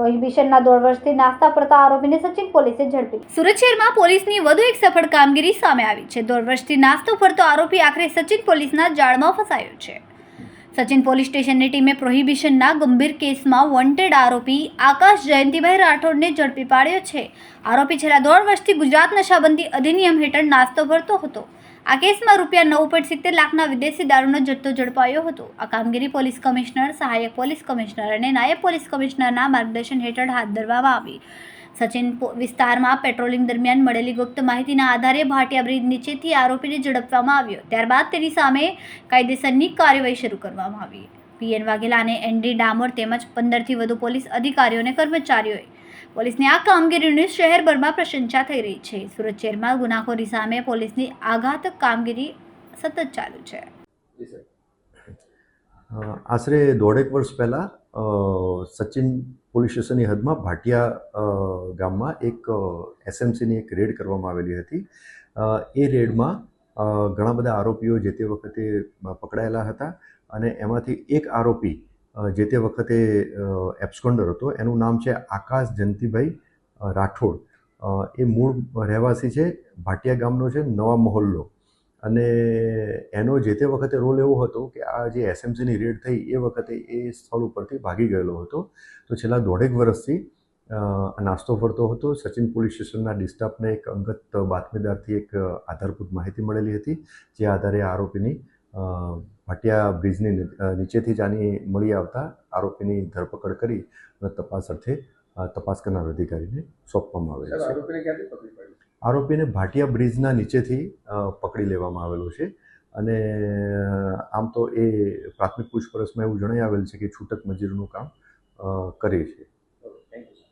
પ્રોહિબિશનના દોઢ વર્ષથી નાસ્તા પડતા આરોપીને સચિન પોલીસે ઝડપી. સુરત શહેરમાં પોલીસની વધુ એક સફળ કામગીરી સામે આવી છે. દોઢ વર્ષથી નાસ્તો ફરતો આરોપી આખરે સચિન પોલીસના જાળમાં ફસાયો છે. સચિન પોલીસ સ્ટેશનની ટીમે પ્રોહિબિશનના ગંભીર કેસમાં વોન્ટેડ આરોપી આકાશ જયંતિભાઈ રાઠોડને ઝડપી પાડ્યો છે. આરોપી છેલ્લા દોઢ વર્ષથી ગુજરાત નશાબંધી અધિનિયમ હેઠળ નાસ્તો ભરતો હતો. આ કેસમાં રૂપિયા નવ પોઈન્ટ સિત્તેર લાખના વિદેશી દારૂનો જથ્થો ઝડપાયો હતો. આ કામગીરી પોલીસ કમિશનર, સહાયક પોલીસ કમિશનર અને નાયબ પોલીસ કમિશનરના માર્ગદર્શન હેઠળ હાથ ધરવામાં આવી. સચિન વિસ્તારમાં પેટ્રોલિંગ દરમિયાન મળેલી ગુપ્ત માહિતીના આધારે ભાટિયા બ્રિજ નીચેથી આરોપીને ઝડપવામાં આવ્યો. ત્યારબાદ તેની સામે કાયદેસરની કાર્યવાહી શરૂ કરવામાં આવી. પીએન વાઘેલા અને એનડી ડામોર તેમજ પંદરથી વધુ પોલીસ અધિકારીઓ અને કર્મચારીઓએ પોલીસની આ કામગીરીની શહેરભરમાં પ્રશંસા થઈ રહી છે. સુરત શહેરમાં ગુનાખોરી સામે પોલીસની આઘાતક કામગીરી સતત ચાલુ છે. આશરે દોઢેક વર્ષ પહેલાં સચિન પોલીસ સ્ટેશનની હદમાં ભાટિયા ગામમાં એક એસએમસીની એક રેડ કરવામાં આવેલી હતી. એ રેડમાં ઘણા બધા આરોપીઓ જે તે વખતે પકડાયેલા હતા અને એમાંથી એક આરોપી જે તે વખતે એબ્સકોન્ડર હતો. એનું નામ છે આકાશ જંતીભાઈ રાઠોડ. એ મૂળ રહેવાસી છે, ભાટિયા ગામનો છે, નવા મોહલ્લો. અને એનો જે તે વખતે રોલ એવો હતો કે આ જે એસએમસીની રેડ થઈ એ વખતે એ સ્થળ ઉપરથી ભાગી ગયેલો હતો. તો છેલ્લા દોઢેક વર્ષથી નાસ્તો ફરતો હતો. સચિન પોલીસ સ્ટેશનના ડિસ્ટાફને એક અંગત બાતમીદારથી એક આધારભૂત માહિતી મળેલી હતી જે આધારે આરોપીની ભાટિયા બ્રિજની નીચેથી જ આની મળી આવતા આરોપીની ધરપકડ કરી અને તપાસ અર્થે તપાસ કરનાર અધિકારીને સોંપવામાં આવેલ છે. આરોપીને ભાટિયા બ્રિજના નીચેથી પકડી લેવામાં આવેલો છે. અને આમ તો એ પ્રાથમિક પૂછપરછમાં એવું જણાઈ આવેલ છે કે છૂટક મજૂરનું કામ કરે છે.